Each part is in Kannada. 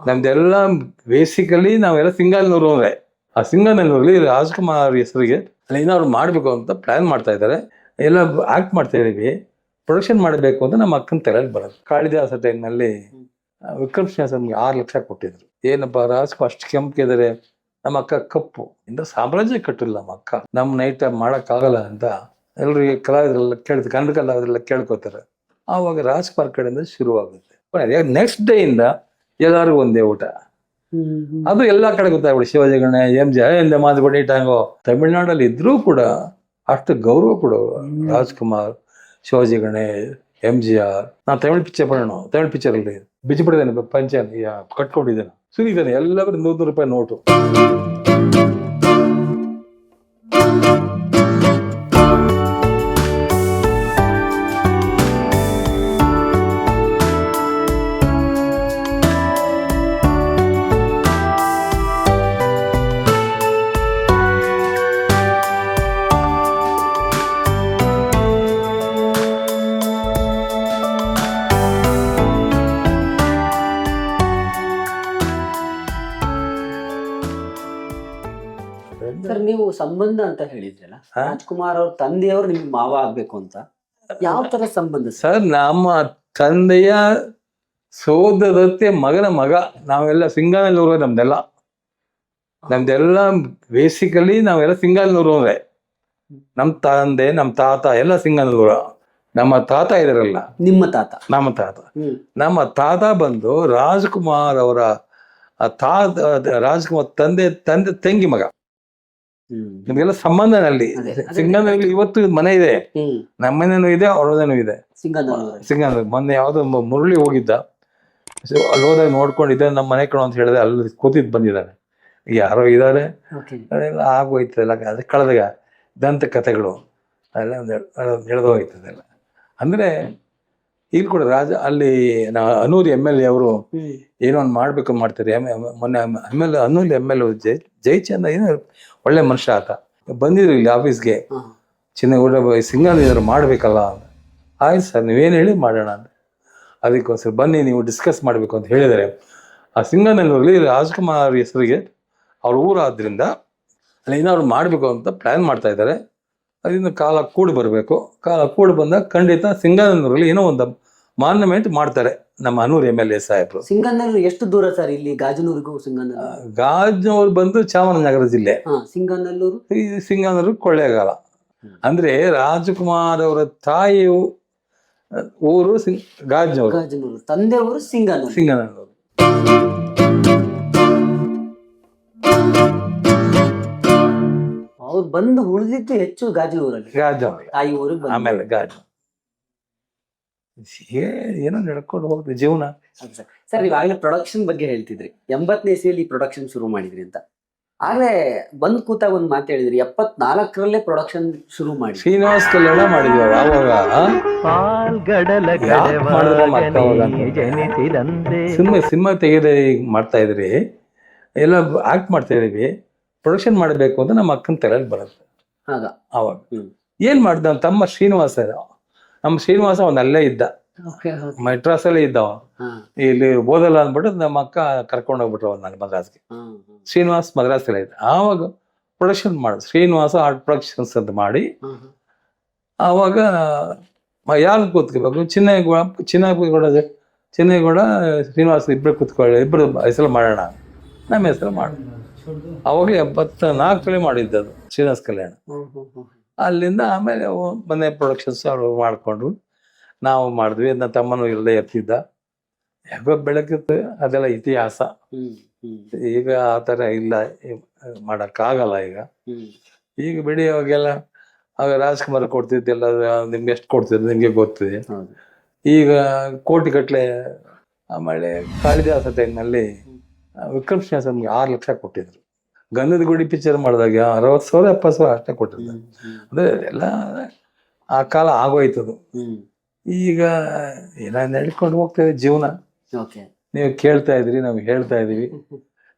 ನಮ್ದೆಲ್ಲ ಬೇಸಿಕಲಿ ನಾವೆಲ್ಲ ಸಿಂಗಲ್ನೂರು ಅಂದ್ರೆ, ಆ ಸಿಂಗಲ್ನೂರಲ್ಲಿ ರಾಜ್ಕುಮಾರ್ ಹೆಸರಿಗೆ, ಅಲ್ಲಿ ಏನಾದ್ರು ಮಾಡಬೇಕು ಅಂತ ಪ್ಲಾನ್ ಮಾಡ್ತಾ ಇದ್ದಾರೆ. ಎಲ್ಲ ಆಕ್ಟ್ ಮಾಡ್ತಾ ಇದೀವಿ. ಪ್ರೊಡಕ್ಷನ್ ಮಾಡಬೇಕು ಅಂತ ನಮ್ಮ ಅಕ್ಕನ ತಲೆಯಲ್ಲಿ ಬರೋದು. ಕಾಳಿದಾಸ ಟೈಮ್ನಲ್ಲಿ ವಿಕ್ರಮ್ ಸಿಂಹಾಸನ್ಗೆ ಆರು ಲಕ್ಷ ಕೊಟ್ಟಿದ್ರು. ಏನಪ್ಪ, ರಾಜ್ಕು ಅಷ್ಟು ಕೆಂಪಿದ್ದಾರೆ ನಮ್ಮ ಅಕ್ಕ ಕಪ್ಪು. ಇಂದ ಸಾಮ್ರಾಜ್ಯ ಕಟ್ಟಿಲ್ಲ ನಮ್ಮ ಅಕ್ಕ. ನಮ್ಮ ನೈಟ್ ಮಾಡೋಕ್ಕಾಗಲ್ಲ ಅಂತ ಎಲ್ರಿಗೆ ಕಲಾವಿದರೆಲ್ಲ ಕೇಳ್ತಾರೆ, ಕನ್ನಡ ಕಲಾವಿದರೆಲ್ಲ ಕೇಳ್ಕೊತಾರೆ ಆವಾಗ ರಾಜ್ಕುಮಾರ್ ಕಡೆಯಿಂದ ಶುರುವಾಗುತ್ತೆ. ನೆಕ್ಸ್ಟ್ ಡೇ ಇಂದ ಎಲ್ಲರಿಗೂ ಒಂದೇ ಊಟ. ಅದು ಎಲ್ಲಾ ಕಡೆ ಗೊತ್ತಾಗ್ಬಿಡಿ ಶಿವಾಜಿ ಗಣ ಎಂ ಜಿ ಎಲ್ಲ ಮಾತುಬಿಟ್ಟು ಇಟ್ಟಂಗೋ ತಮಿಳ್ನಾಡಲ್ಲಿ ಇದ್ರೂ ಕೂಡ ಅಷ್ಟು ಗೌರವ ಕೊಡೋರು Rajkumar Shivaji Ganesh M G R. ನಾನು ತಮಿಳ್ ಪಿಕ್ಚರ್ ಬರೋಣ ತಮಿಳ್ ಪಿಕ್ಚರ್ ಅಲ್ಲಿ ಬಿಚ್ಚಿ ಬಿಡಿದ್ದೇನೆ ಪಂಚನ್ ಕಟ್ಕೊಂಡಿದ್ದೇನೆ. ಸುರಿದ್ದೇನೆ ಎಲ್ಲರೂ ನೂರು ನೂರು ರೂಪಾಯಿ ನೋಟು. ಸಂಬಂಧ ಅಂತ ಹೇಳಿದ್ರಲ್ಲ? ರಾಜ್ಕುಮಾರ್ ಅವ್ರ ತಂದೆಯವರು ನಿಮ್ ಮಾವ ಆಗ್ಬೇಕು ಅಂತ. ಯಾವ ತರ ಸಂಬಂಧ ಸರ್? ಸರ್ ನಮ್ಮ ತಂದೆಯ ಸೋದರತ್ತೆ ಮಗನ ಮಗ. ನಾವೆಲ್ಲ ಸಿಂಗಾನಲ್ಲೂರು ನಮ್ದೆಲ್ಲ. ನಮ್ದೆಲ್ಲ ಬೇಸಿಕಲಿ ನಾವೆಲ್ಲ ಸಿಂಗಾನಲ್ಲೂರು ಅಂದ್ರೆ ನಮ್ಮ ತಂದೆ ನಮ್ಮ ತಾತ ಎಲ್ಲ ಸಿಂಗಾನಲ್ಲೂರ. ನಮ್ಮ ತಾತ ಇದಾರಲ್ಲ ನಿಮ್ಮ ತಾತ. ನಮ್ಮ ತಾತ. ಹ್ಮ್. ನಮ್ಮ ತಾತ ಬಂದು ರಾಜ್ಕುಮಾರ್ ಅವರ ಆ ತಾತ ರಾಜ್ಕುಮಾರ್ ತಂದೆ ತಂದೆ ತಂಗಿ ಮಗ. ನಿಮ್ಗೆಲ್ಲ ಸಂಬಂಧನಲ್ಲಿ. ಅಲ್ಲಿ. ಸಿಂಗಾನಲ್ಲಿ ಇವತ್ತು ಮನೆ ಇದೆ. ನಮ್ಮನೇನು ನಮ್ಮ ಮನೇನೂ ಇದೆ. ಅವ್ರದೇನು ಇದೆ ಸಿಂಗನ ಸಿಂಗಾನ ಮೊನ್ನೆ ಯಾವುದೋ ಮುರುಳಿ ಹೋಗಿದ್ದ. ಸೊ ಅಲ್ಲಿ ಹೋದಾಗ ನೋಡ್ಕೊಂಡಿದ್ದೆ ನಮ್ಮ ಮನೆ ಕಣ ಅಂತ ಹೇಳಿದೆ ಅಲ್ಲಿ ಕೂತಿದ್ ಬಂದಿದ್ದಾರೆ. ಯಾರೋ ಇದ್ದಾರೆ. ಅದೆಲ್ಲ ಆಗೋಯ್ತದೆಲ್ಲ ಅದು ಕಳೆದಾಗ ದಂತ ಕಥೆಗಳು ಅದೆಲ್ಲ ಒಂದು ಹೋಯ್ತದೆಲ್ಲ ಅಂದರೆ ಇಲ್ಲಿ ಕೂಡ ರಾಜ ಅಲ್ಲಿ ನಾ ಅನೂರಿ ಎಂ ಎಲ್ ಎ ಅವರು ಏನೋ ಒಂದು ಮಾಡ್ಬೇಕು ಮಾಡ್ತಾರೆ. ಮೊನ್ನೆ ಎಂ ಎಲ್ ಅನೂರ್ ಎಂ ಎಲ್ ಜೈ ಜೈಚಂದ್ರ ಏನೋ ಒಳ್ಳೆ ಮನುಷ್ಯ ಆತ. ಬಂದಿದ್ರು ಇಲ್ಲಿ ಆಫೀಸ್ಗೆ. ಚಿನ್ನಗೌಡ ಸಿಂಗಲ್ ಏನಾದ್ರು ಮಾಡಬೇಕಲ್ಲ ಆಯ್ತು ಸರ್ ನೀವೇನು ಹೇಳಿ ಮಾಡೋಣ ಅಂತ. ಅದಕ್ಕೋಸ್ಕರ ಬನ್ನಿ ನೀವು ಡಿಸ್ಕಸ್ ಮಾಡಬೇಕು ಅಂತ ಹೇಳಿದರೆ ಆ ಸಿಂಗನಲ್ಲೂರಲ್ಲಿ ರಾಜ್ಕುಮಾರ್ ಹೆಸರಿಗೆ ಅವ್ರ ಊರಾದ್ರಿಂದ ಅಲ್ಲಿ ಏನಾದ್ರು ಮಾಡಬೇಕು ಅಂತ ಪ್ಲ್ಯಾನ್ ಮಾಡ್ತಾ ಇದ್ದಾರೆ. ಅದರಿಂದ ಕಾಲ ಕೂಡಿ ಬರಬೇಕು. ಕಾಲ ಕೂಡಿ ಬಂದಾಗ ಖಂಡಿತ ಸಿಂಗನೂರಲ್ಲಿ ಏನೋ ಒಂದು ಮಾನ್ಯಮೆಂಟ್ ಮಾಡ್ತಾರೆ ನಮ್ಮ ಅನೂರ್ ಎಂ ಎಲ್ ಎ ಸಾಹೇಬರು. ಸಿಂಗನೂರು ಎಷ್ಟು ದೂರ ಸರ್ ಇಲ್ಲಿ ಗಾಜನೂರಿಗೂ ಸಿಂಗನೂರು? ಗಾಜನೂರು ಬಂದು ಚಾಮರಾಜನಗರ ಜಿಲ್ಲೆ. ಹಾ ಸಿಂಗನಲ್ಲೂರು? ಈ ಸಿಂಗನೂರು ಕೊಳ್ಳೇಗಾಲ. ಅಂದ್ರೆ ರಾಜಕುಮಾರ್ ಅವರ ತಾಯಿ ಊರು ಸಿಂಗ್ ಗಾಜನೂರು. ಗಾಜನೂರು. ತಂದೆ ಊರು ಸಿಂಗನೂರು. ಅವ್ರು ಬಂದು ಉಳಿದಿದ್ದು ಹೆಚ್ಚು ಗಾಜನೂರಲ್ಲಿ. ಊರಲ್ಲಿ ತಾಯಿ ಊರಿಗೆ ಬಂದು ಆಮೇಲೆ ಗಾಜು. ಏನೋ ನಡ್ಕೊಂಡು ಹೋಗ್ತದೆ ಜೀವನ. ಸರ್ ನೀವು ಆಗ್ಲೇ ಪ್ರೊಡಕ್ಷನ್ ಬಗ್ಗೆ ಹೇಳ್ತಿದ್ರಿ. ಎಂಬತ್ತನೇ ಇಸ್ವಿಯಲ್ಲಿ ಪ್ರೊಡಕ್ಷನ್ ಶುರು ಮಾಡಿದ್ರಿ ಅಂತ. ಆಗ್ಲೇ ಬಂದ್ ಕೂತಾಗ ಒಂದ್ ಮಾತು ಹೇಳಿದ್ರಿ ಎಪ್ಪತ್ನಾಲ್ಕರಲ್ಲೇ ಪ್ರೊಡಕ್ಷನ್ ಶುರು ಮಾಡಿ ಶ್ರೀನಿವಾಸ್ ಕಲ್ಯಾಣ ಮಾಡಿದ್ವಿ ಅವಾಗ ಸಿನಿಮಾ ಸಿನಿಮಾ ತೆಗೆದೇ ಮಾಡ್ತಾ ಇದ್ರಿ. ಎಲ್ಲ ಆಕ್ಟ್ ಮಾಡ್ತಾ ಇದೀವಿ ಪ್ರೊಡಕ್ಷನ್ ಮಾಡಬೇಕು ಅಂತ ನಮ್ಮ ಅಕ್ಕನ ತಲೆಯಲ್ಲಿ ಬರುತ್ತೆ. ಆಗ. ಅವಾಗ. ಏನ್ ಮಾಡ್ದ ತಮ್ಮ ಶ್ರೀನಿವಾಸ ನಮ್ಮ ಶ್ರೀನಿವಾಸ ಅವನ್ ಅಲ್ಲೇ ಇದ್ದ. ಮದ್ರಾಸಲ್ಲೇ ಇದ್ದವ ಇಲ್ಲಿ ಓದಲ್ಲ ಅಂದ್ಬಿಟ್ಟು ನಮ್ಮ ಅಕ್ಕ ಕರ್ಕೊಂಡು ಹೋಗ್ಬಿಟ್ರು ಅವ್ನು ನನ್ನ ಮದ್ರಾಸ್ಗೆ. ಶ್ರೀನಿವಾಸ್ ಮದ್ರಾಸಲ್ಲೇ ಇದ್ದ. ಆವಾಗ ಪ್ರೊಡಕ್ಷನ್ ಮಾಡ ಶ್ರೀನಿವಾಸ ಆರ್ಟ್ ಪ್ರೊಡಕ್ಷನ್ಸ್ ಅಂತ ಮಾಡಿ. ಆವಾಗ ಯಾರು ಕೂತ್ಕೋಬೇಕು? ಚಿನ್ನಗೌಡ ಚಿನ್ನಗೌಡ ಚಿನ್ನಗೌಡ ಶ್ರೀನಿವಾಸ ಇಬ್ಬರು ಕೂತ್ಕೊಳ್ಳಿ ಇಬ್ಬರು ಹೆಸರು ಮಾಡೋಣ. ನಮ್ಮ ಹೆಸರು ಮಾಡ. ಅವಾಗ ಎಪ್ಪತ್ತ ನಾಲ್ಕರಲ್ಲಿ ಅದು ಶ್ರೀನಿವಾಸ ಕಲ್ಯಾಣ. ಅಲ್ಲಿಂದ ಆಮೇಲೆ ಮನೆ ಪ್ರೊಡಕ್ಷನ್ಸ್ ಅವರು ಮಾಡಿಕೊಂಡ್ರು. ನಾವು ಮಾಡಿದ್ವಿ ನನ್ನ ತಮ್ಮನೂ ಇಲ್ಲದೆ ಎತ್ತಿದ್ದ ಯಾಕೋ ಬೆಳಕಿತ್ತು ಅದೆಲ್ಲ ಇತಿಹಾಸ. ಈಗ ಆ ಥರ ಇಲ್ಲ ಮಾಡೋಕ್ಕಾಗಲ್ಲ ಈಗ. ಈಗ ಬಿಡಿ ಅವಾಗೆಲ್ಲ ಆಗ ರಾಜ್ಕುಮಾರ್ ಕೊಡ್ತಿದ್ದೆಲ್ಲ ನಿಮ್ಗೆ ಎಷ್ಟು ಕೊಡ್ತಿದ್ರು ನಿಮಗೆ ಗೊತ್ತಿದೆ ಈಗ ಕೋಟಿ ಗಟ್ಲೆ ಆಮೇಲೆ ಕಾಳಿದಾಸ ಟೈಮ್ನಲ್ಲಿ ವಿಕ್ರಮ್ ಸಿಂಹಾಸನ್ಗೆ ಆರು ಲಕ್ಷ ಕೊಟ್ಟಿದ್ರು. ಗಂಧದ ಗುಡಿ ಪಿಕ್ಚರ್ ಮಾಡಿದಾಗ ಅರವತ್ತು ಸಾವಿರ ಎಪ್ಪತ್ತು ಸಾವಿರ ಅಷ್ಟೇ ಕೊಟ್ಟಿದ್ದೆ ಅಂದ್ರೆ ಎಲ್ಲ ಆ ಕಾಲ ಆಗೋಯ್ತದು. ಈಗ ಏನ ನಡ್ಕೊಂಡು ಹೋಗ್ತೇವೆ ಜೀವನ. ನೀವು ಕೇಳ್ತಾ ಇದ್ರಿ ನಾವು ಹೇಳ್ತಾ ಇದೀವಿ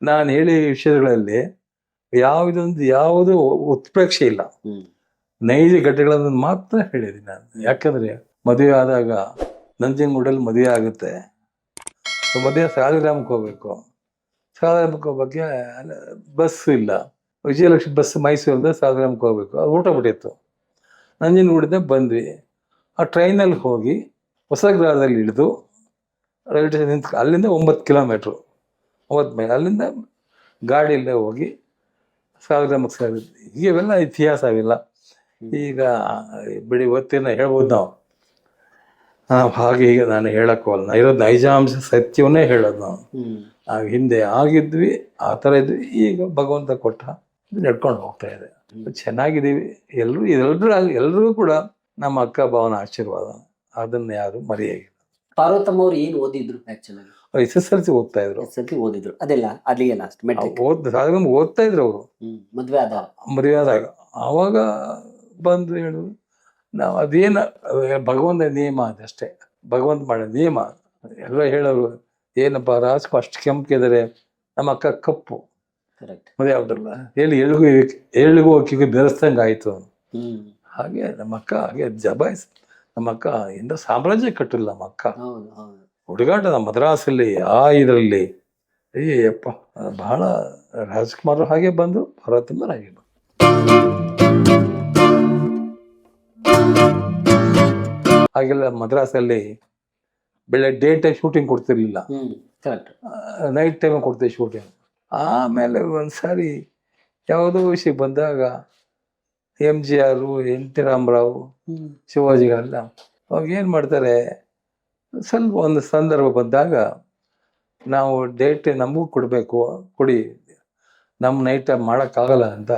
ನಾನು ಹೇಳಿ ವಿಷಯಗಳಲ್ಲಿ ಯಾವುದೊಂದು ಯಾವುದು ಉತ್ಪ್ರೇಕ್ಷೆ ಇಲ್ಲ. ನೈಜ ಘಟನೆಗಳನ್ನು ಮಾತ್ರ ಹೇಳಿದೀನಿ ನಾನು. ಯಾಕಂದ್ರೆ ಮದುವೆ ಆದಾಗ ನಂಜನಗೂಡಲ್ಲಿ ಮದುವೆ ಆಗುತ್ತೆ. ಮದುವೆ ಸಾಲಿಗ್ರಾಮಕ್ಕೆ ಹೋಗ್ಬೇಕು. ಸಾಲಿಗ್ರಾಮಕ್ಕೆ ಬಗ್ಗೆ ಬಸ್ ಇಲ್ಲ. ವಿಜಯಲಕ್ಷ್ಮಿ ಬಸ್ ಮೈಸೂರಿಂದ ಸಾಧಾರಣಕ್ಕೆ ಹೋಗ್ಬೇಕು. ಅದು ಊಟ ಬಿಟ್ಟಿತ್ತು. ನಂಜನಗೂಡಿಂದ ಬಂದ್ವಿ. ಆ ಟ್ರೈನಲ್ಲಿ ಹೋಗಿ ಹೊಸಗ್ರಹದಲ್ಲಿ ಇಳಿದು ರೈಲ್ವೆ ಸ್ಟೇಷನ್ ನಿಂತು ಅಲ್ಲಿಂದ ಒಂಬತ್ತು ಕಿಲೋಮೀಟ್ರು ಒಂಬತ್ತು ಮೈಲ್. ಅಲ್ಲಿಂದ ಗಾಡಿಯಲ್ಲೇ ಹೋಗಿ ಸಾಲಿಗ್ರಾಮಕ್ಕೆ ಸೇರಿದ್ವಿ ಇವೆಲ್ಲ ಇತಿಹಾಸ ಇತಿಹಾಸವಿಲ್ಲ ಈಗ ಬಿಡಿ ಗೊತ್ತಿನ ಹೇಳ್ಬೋದು ನಾವು. ನಾವು ಹಾಗೆ ಹೀಗೆ ನಾನು ಹೇಳಕ್ಕೋಲ್ಲ ಇರೋದು ನೈಜಾಂಶ ಸತ್ಯವನ್ನೇ ಹೇಳೋದು ನಾವು ನಾವು ಹಿಂದೆ ಆಗಿದ್ವಿ ಆ ಥರ ಇದ್ವಿ ಈಗ ಭಗವಂತ ಕೊಟ್ಟ ನಡ್ಕೊಂಡು ಹೋಗ್ತಾ ಇದೆ. ಚೆನ್ನಾಗಿದ್ದೀವಿ. ಎಲ್ಲರೂ ಎಲ್ಲರೂ ಎಲ್ರಿಗೂ ಕೂಡ ನಮ್ಮ ಅಕ್ಕ ಭಾವನ ಆಶೀರ್ವಾದ. ಅದನ್ನ ಯಾರು ಮರೆಯಾಗಿಲ್ಲ. ಪಾರ್ವತಮ್ಮ ಅವ್ರು ಏನ್ ಓದಿದ್ರು ಅವ್ರು ಎಸ್ ಎಸ್ ಎಲ್ ಸಿ ಓದ್ತಾ ಇದ್ರು. ಎಸ್ ಎಲ್ ಸಿ ಓದಿದ್ರು. ಅದೆಲ್ಲ ಅಲ್ಲಿಗೆ ಲಾಸ್ಟ್ ಮೆಟ್ರಿಕ್ ಓದ್ ಸಾಧಾರಣ ಓದ್ತಾ ಇದ್ರು ಅವರು. ಮದುವೆ ಆದಾಗ. ಮದುವೆ ಆದಾಗ. ಆವಾಗ ಬಂದು ಹೇಳು ನಾವು ಅದೇನು ಭಗವಂತ ನಿಯಮ ಅದಷ್ಟೇ ಭಗವಂತ ಮಾಡೋ ನಿಯಮ ಎಲ್ಲ ಹೇಳೋರು ಏನಪ್ಪ ರಾಸ್ಕು ಅಷ್ಟು ಕೆಂಪಿದ್ದಾರೆ ನಮ್ಮ ಅಕ್ಕ ಕಪ್ಪು. ಕರೆಕ್ಟ್ ಯಾವ್ದಲ್ಲ ಹೇಳಿ ಎಲ್ಲಿ ಎಳ್ಗೂ ಎಳ್ಳಿಗೂ ಅಕ್ಕಿಗೂ ಬೆರೆಸ್ದಂಗೆ ಆಯಿತು. ಹಾಗೆ ನಮ್ಮ ಅಕ್ಕ ಹಾಗೆ ಜಬಾಯ್ಸ್. ನಮ್ಮ ಅಕ್ಕ ಇಂದ ಸಾಮ್ರಾಜ್ಯ ಕಟ್ಟಿಲ್ಲ ನಮ್ಮ ಅಕ್ಕ. ಹುಡುಗಾಟ ನಮ್ಮ ಮದ್ರಾಸಲ್ಲಿ ಆ ಇದರಲ್ಲಿ. ಅಯ್ಯಪ್ಪ ಬಹಳ ರಾಜ್ಕುಮಾರ್ ಹಾಗೆ ಬಂದರು ಭಾರತಂಬರ್ ಹಾಗೆ ಬಂದ್ರು. ಹಾಗೆಲ್ಲ ಮದ್ರಾಸಲ್ಲಿ ಬೆಳಗ್ಗೆ ಡೇ ಟೈಮ್ ಶೂಟಿಂಗ್ ಕೊಡ್ತಿರ್ಲಿಲ್ಲ. ಕರೆಕ್ಟ್ ನೈಟ್ ಟೈಮ್ ಕೊಡ್ತೀವಿ ಶೂಟಿಂಗ್ ಆಮೇಲೆ ಒಂದ್ಸಾರಿ ಯಾವುದೋ ವಿಷಯ ಬಂದಾಗ M G R N T Ramarao ಶಿವಾಜಿಗಳೆಲ್ಲ ಅವಾಗ ಏನು ಮಾಡ್ತಾರೆ ಸ್ವಲ್ಪ ಒಂದು ಸಂದರ್ಭ ಬಂದಾಗ ನಾವು ಡೇಟ್ ನಮಗೂ ಕೊಡಬೇಕು ಕೊಡಿ ನಮ್ಮ ನೈಟ್ ಟೈಮ್ ಮಾಡೋಕ್ಕಾಗಲ್ಲ ಅಂತ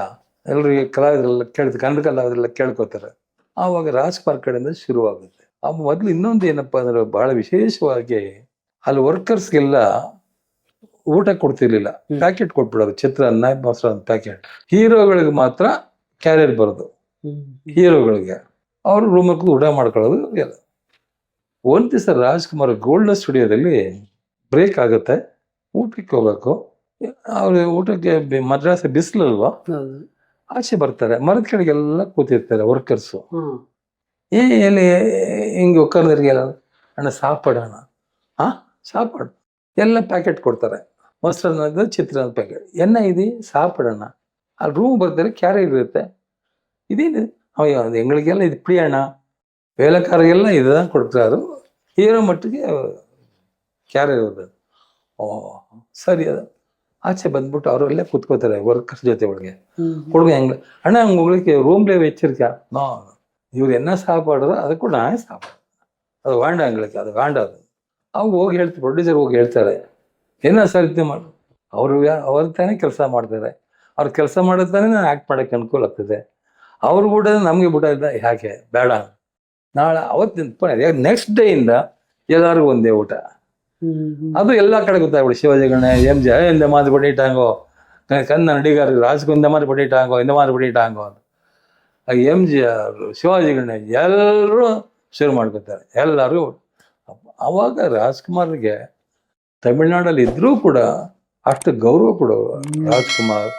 ಎಲ್ಲರಿಗೆ ಕಲಾವಿದರೆಲ್ಲ ಕೇಳ್ತಾರೆ ಕನ್ನಡ ಕಲಾವಿದರೆಲ್ಲ ಕೇಳ್ಕೊತಾರೆ. ಆವಾಗ ರಾಜ್ಕುಮಾರ್ ಕಡೆಯಿಂದ ಶುರುವಾಗುತ್ತೆ. ಆ ಮೊದಲು ಇನ್ನೊಂದು ಏನಪ್ಪ ಅಂದ್ರೆ ಬಹಳ ವಿಶೇಷವಾಗಿ ಅಲ್ಲಿ ವರ್ಕರ್ಸ್ಗೆಲ್ಲ ಊಟ ಕೊಡ್ತಿರ್ಲಿಲ್ಲ. ಪ್ಯಾಕೆಟ್ ಕೊಟ್ಬಿಡೋದು. ಚಿತ್ರಾನ್ನ ಮೊಸರನ್ನ ಪ್ಯಾಕೆಟ್ ಹೀರೋಗಳಿಗೆ ಮಾತ್ರ ಕ್ಯಾರಿಯರ್ ಬರೋದು. ಹೀರೋಗಳಿಗೆ. ಅವರು ಹಾಕೋದು ಊಟ ಮಾಡ್ಕೊಳ್ಳೋದು ಎಲ್ಲ. ಒಂದು ದಿವಸ ರಾಜ್ಕುಮಾರ್ ಗೋಲ್ಡನ್ ಸ್ಟುಡಿಯೋದಲ್ಲಿ ಬ್ರೇಕ್ ಆಗುತ್ತೆ. ಊಟಕ್ಕೆ ಹೋಗ್ಬೇಕು. ಅವ್ರು ಊಟಕ್ಕೆ ಮದ್ರಾಸ ಬಿಸಿಲಲ್ವಾ? ಆಚೆ ಬರ್ತಾರೆ. ಮರದ ಕೆಳಗೆಲ್ಲ ಕೂತಿರ್ತಾರೆ ವರ್ಕರ್ಸು ಹ್ಮ್ ಏ ಎಲ್ಲಿ ಹಿಂಗೆ ಒಕ್ಕರ್ದರಿಗೆಲ್ಲ ಅಣ್ಣ ಸಾಪಾಡೋಣ ಹಾ ಸಾಪಾಡು ಎಲ್ಲ ಪ್ಯಾಕೆಟ್ ಕೊಡ್ತಾರೆ ಮೊಸರನ್ನದ ಚಿತ್ರಾನ್ನ ಪ್ಯಾಕೆಟ್ ಎನ್ನ ಇದೆ ಸಾಪಾಡೋಣ ಅಲ್ಲಿ ರೂಮ್ ಬರ್ತಾರೆ ಕ್ಯಾರಿಯರ್ ಇರುತ್ತೆ ಇದೇನು ಅಯ್ಯೋ ಅದು ಎಗಳಿಗೆಲ್ಲ ಇದು ಪ್ರಿಯ ಅಣ್ಣ ವೇಲಕಾರಿಗೆಲ್ಲ ಇದನ್ನ ಕೊಡ್ತಾರೆ ಹೀರೋ ಮಟ್ಟಿಗೆ ಕ್ಯಾರಿಯರ್ ಇರೋದು ಓ ಸರಿ ಅದು ಆಚೆ ಬಂದ್ಬಿಟ್ಟು ಅವರೆಲ್ಲ ಕೂತ್ಕೋತಾರೆ ವರ್ಕರ್ಸ್ ಜೊತೆ ಒಳಗೆ ಹ್ಮ್ கொடுங்க எங்களுக்கு அண்ணா உங்களுக்கு ரூம்ல வச்சிருக்கா நோ இவர் என்ன சாப்பாடுறோ அதை கூட ನಾನೇ ಸಾಪಾಡು ಅದು வேண்டாம் எங்களுக்கு ಅದು வேண்டாம் ಅವ್ರು ಹೋಗಿ ಹೇಳ್ತಾರೆ ಪ್ರೊಡ್ಯೂಸರ್ ಹೋಗಿ ಹೇಳ್ತಾರೆ ಏನ ಸರ್ ಇದು ಮಾಡು ಅವರು ಅವ್ರ ತಾನೇ ಕೆಲಸ ಮಾಡ್ತಾರೆ ಅವ್ರ ಕೆಲಸ ಮಾಡೋದು ತಾನೇ ನಾನು ಆ್ಯಕ್ಟ್ ಮಾಡೋಕ್ಕೆ ಅನುಕೂಲ ಆಗ್ತದೆ ಅವ್ರು ಕೂಡ ನಮಗೆ ಬಿಡೋದ ಯಾಕೆ ಬೇಡ ನಾಳೆ ಅವತ್ತಿನ ನೆಕ್ಸ್ಟ್ ಡೇಯಿಂದ ಎಲ್ಲರಿಗೂ ಒಂದೇ ಊಟ ಹ್ಮ್ ಅದು ಎಲ್ಲ ಕಡೆ ಗೊತ್ತಾಗ್ಬಿಡು ಶಿವಾಜಿ ಗಣೆ ಎಂ ಜಿ இந்த மாதிரி பண்ணிட்டாங்கோ கண்ண நடிகர் ராஜுக்கு இந்த மாதிரி பண்ணிட்டாங்கோ இந்த மாதிரி பண்ணிட்டாங்கೋ ಅಂತ M G R Shivaji Ganesh ಎಲ್ಲರೂ ಶುರು ಮಾಡ್ಕೊತಾರೆ. ಎಲ್ಲರೂ ಅವಾಗ ರಾಜ್ಕುಮಾರ್ಗೆ ತಮಿಳ್ನಾಡಲ್ಲಿ ಇದ್ದರೂ ಕೂಡ ಅಷ್ಟು ಗೌರವ ಕೊಡೋರು Rajkumar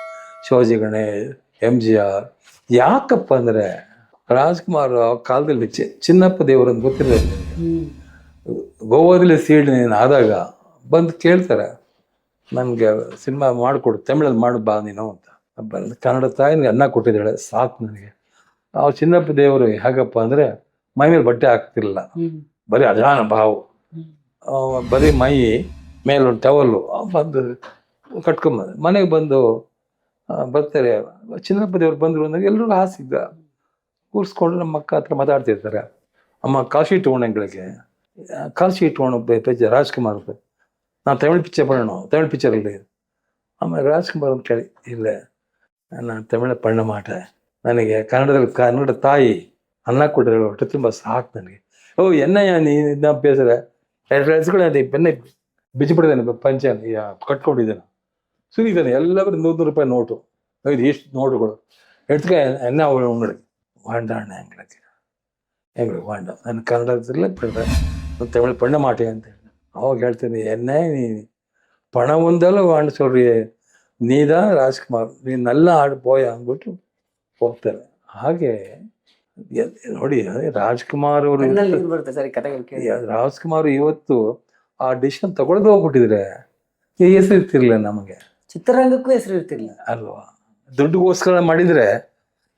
Shivaji Ganesh M G R ಯಾಕಪ್ಪ ಅಂದ್ರೆ ರಾಜ್ಕುಮಾರ್ ಆ ಕಾಲದಲ್ಲಿ ಚಿ ಚಿನ್ನಪ್ಪ ದೇವರನ್ನು ಗೊತ್ತಿರೋದು ಗೋವಾದಲ್ಲಿ ಸೀಡ್ ನೀನು ಆದಾಗ ಬಂದು ಕೇಳ್ತಾರೆ ನನಗೆ ಸಿನಿಮಾ ಮಾಡಿಕೊಡು ತಮಿಳಲ್ಲಿ ಮಾಡು ಬಾ ನೀನು ಅಂತ. ಬಂದು ಕನ್ನಡ ತಾಯಿನಿಗೆ ಅನ್ನ ಕೊಟ್ಟಿದ್ದಾಳೆ ಸಾಕು ನನಗೆ. ಆ ಚಿನ್ನಪ್ಪ ದೇವರು ಹೇಗಪ್ಪ ಅಂದರೆ ಮೈ ಮೇಲೆ ಬಟ್ಟೆ ಹಾಕ್ತಿರ್ಲಿಲ್ಲ. ಬರೀ ಅಜಾನ ಭಾವು ಬರೀ ಮೈ ಮೇಲೊಂದು ಟವಲ್ಲು ಬಂದು ಕಟ್ಕೊಂಬ ಮನೆಗೆ ಬಂದು ಬರ್ತಾರೆ. ಚಿನ್ನಪ್ಪ ದೇವ್ರು ಬಂದರು ಅಂದಾಗ ಎಲ್ಲರೂ ಹಾಸಿದ್ದ. ಕೂರಿಸ್ಕೊಂಡು ನಮ್ಮ ಅಕ್ಕ ಹತ್ರ ಮಾತಾಡ್ತಿರ್ತಾರೆ ಅಮ್ಮ ಕಾಶಿ ಇಟ್ಕೊಂಡಂಗಳಿಗೆ ಕಾಶಿ ಇಟ್ಕೊಂಡು ಪೇಜ್ ರಾಜ್ಕುಮಾರ್ ನಾನು ತಮಿಳು ಪಿಕ್ಚರ್ ತಮಿಳು ಪಿಕ್ಚರ್ ಪಿಕ್ಚರಲ್ಲಿ. ಆಮೇಲೆ ರಾಜ್ಕುಮಾರ್ ಅಂತ ಕೇಳಿ ಇಲ್ಲ. ನಾನು ತಮಿಳ ಪಣ್ಣ ಮಾಟ. ನನಗೆ ಕನ್ನಡದಲ್ಲಿ ಕನ್ನಡ ತಾಯಿ ಅನ್ನ ಕೊಟ್ಟಿರೋ ಹೊಟ್ಟೆ ತುಂಬ ಸಾಕು ನನಗೆ ಓ ಎನ್ನಯ್ಯ ನೀನು ಬೇಸರ ಎರಡು ರೈಸ್ಗಳು ಅದೇ ಬೆನ್ನೆ ಬಿಚ್ಚಿಬಿಟ್ಟಿದ್ದಾನೆ ಪಂಚ ಕಟ್ಕೊಂಡಿದ್ದಾನೆ ಸುರಿದಾನೆ ಎಲ್ಲರೂ ನೂರು ನೂರು ರೂಪಾಯಿ ನೋಟು ಇದು ಇಷ್ಟು ನೋಟುಗಳು எடுத்துக்க என்ன உங்களுக்கு வேண்டான்னு எங்களுக்கு எங்களுக்கு வேண்டாம் நான் கன்னடத்தில் பண்ணுறேன் தமிழ் பண்ண மாட்டேன் அவங்க கேட்டது என்ன நீ பணம் வந்தாலும் வேண்டு சொல்றிய நீ தான் ராஜ்குமார் நீ நல்லா ஆடு போய் அங்கிட்டு ಹೋಗ್ತಾರೆ. ಹಾಗೆ ನೋಡಿ ರಾಜ್ಕುಮಾರ್ ಅವರು ರಾಜ್ಕುಮಾರ್ ಇವತ್ತು ಆ ಡಿಸಿಷನ್ ತಗೊಳ್ದು ಹೋಗ್ಬಿಟ್ಟಿದ್ರೆ ಹೆಸರು ಇರ್ತಿರ್ಲಿಲ್ಲ ನಮಗೆ. ಚಿತ್ರರಂಗಕ್ಕೂ ಹೆಸರು ಇರ್ತಿರ್ಲಿಲ್ಲ. ಅಲ್ವಾ? ದುಡ್ಡುಗೋಸ್ಕರ ಮಾಡಿದ್ರೆ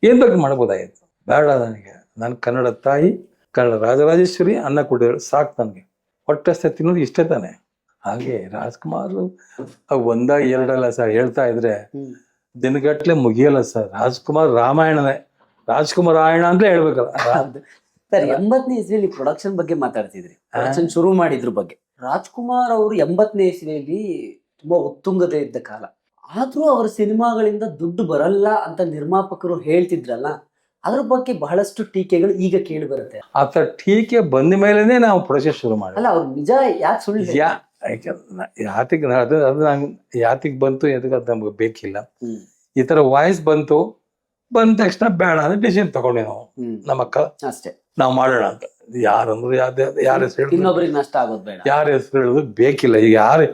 ಏನ್ ಬೇಕು ಮಾಡ್ಬೋದಾಗಿತ್ತು ಬೇಡ ನನಗೆ. ನಾನು ಕನ್ನಡ ತಾಯಿ ಕನ್ನಡ ರಾಜರಾಜೇಶ್ವರಿ ಅನ್ನ ಕೊಟ್ಟಿದ್ರು ಸಾಕು ನನಗೆ. ಹೊಟ್ಟೆ ತಿನ್ನೋದು ಇಷ್ಟೇ ತಾನೆ. ಹಾಗೆ ರಾಜ್ಕುಮಾರ್ ಒಂದ ಎರಡಲ್ಲ ಸರ್ ಹೇಳ್ತಾ ಇದ್ರೆ ದಿನಗಟ್ಲೆ ಮುಗಿಯಲ್ಲ ಸರ್. ರಾಜ್ಕುಮಾರ್ ರಾಮಾಯಣನೇ ರಾಜ್ಕುಮಾರ್ ರಾಯಣ ಅಂದ್ರೆ ಹೇಳ್ಬೇಕಲ್ಲ. ಸರ್ ಎಂಬತ್ತನೇ ಇಸ್ವಿಯಲ್ಲಿ ಪ್ರೊಡಕ್ಷನ್ ಬಗ್ಗೆ ಮಾತಾಡ್ತಿದ್ರಿ. ಪ್ರೊಡಕ್ಷನ್ ಶುರು ಮಾಡಿದ್ರ ಬಗ್ಗೆ. ರಾಜ್ಕುಮಾರ್ ಅವರು ಎಂಬತ್ತನೇ ಇಸ್ರೇಲಿ ತುಂಬಾ ಉತ್ತುಂಗತೆ ಇದ್ದ ಕಾಲ. ಆದ್ರೂ ಅವರ ಸಿನಿಮಾಗಳಿಂದ ದುಡ್ಡು ಬರಲ್ಲ ಅಂತ ನಿರ್ಮಾಪಕರು ಹೇಳ್ತಿದ್ರಲ್ಲ ಅದ್ರ ಬಗ್ಗೆ ಬಹಳಷ್ಟು ಟೀಕೆಗಳು ಈಗ ಕೇಳಿ ಬರುತ್ತೆ. ಆತ ಟೀಕೆ ಬಂದ ಮೇಲೆನೆ ನಾವು ಪ್ರೊಸೆಸ್ ಶುರು ಮಾಡಿ ಅಲ್ಲ ಅವ್ರು ನಿಜ ಯಾಕೆ ಸುಳ್ಳು ಯಾತಿಗೆ ಅದು ಅದು ನಂಗೆ ಯಾತಿಗೆ ಬಂತು ಎದಕ್ಕೆ ಅದು ನಮ್ಗೆ ಬೇಕಿಲ್ಲ. ಈ ತರ ವಾಯ್ಸ್ ಬಂತು ಬಂದ ತಕ್ಷಣ ಬೇಡ ಅಂದ್ರೆ ಡಿಸಿಷನ್ ತಗೊಂಡ್ವಿ ನಾವು. ನಮ್ಮ ಅಕ್ಕ ಅಷ್ಟೇ. ನಾವು ಮಾಡೋಣ ಅಂತ. ಯಾರಂದ್ರು ಯಾವ್ದು ಯಾರ ಹೆಸರು ಹೇಳಿದ್ರು. ಇನ್ನೊಬ್ರಿಗೆ ನಷ್ಟ ಆಗೋದು ಬೇಡ. ಯಾರ ಹೆಸರು ಹೇಳೋದು ಬೇಕಿಲ್ಲ. ಈಗ ಯಾರು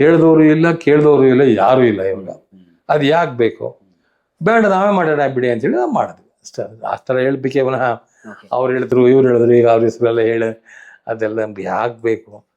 ಹೇಳಿದವರು ಇಲ್ಲ ಕೇಳಿದವರು ಇಲ್ಲ ಯಾರು ಇಲ್ಲ ಇವಾಗ. ಅದ್ಯಾಕ್ ಅದು ಯಾಕೆ ಬೇಕು? ಬೇಡ ನಾವೇ ಮಾಡೋಣ ಬಿಡಿ ಅಂತೇಳಿ ನಾವು ಮಾಡಿದ್ವಿ. ಅಷ್ಟೇ. ಆ ಥರ ಹೇಳ್ಬೇಕೇವನ. ಅವ್ರು ಹೇಳಿದ್ರು ಇವ್ರು ಹೇಳಿದ್ರು ಈಗ ಅವ್ರ ಹೆಸರೆಲ್ಲ ಹೇಳಿ ಅದೆಲ್ಲ ನಮ್ಗೆ ಯಾಕೆ ಬೇಕು.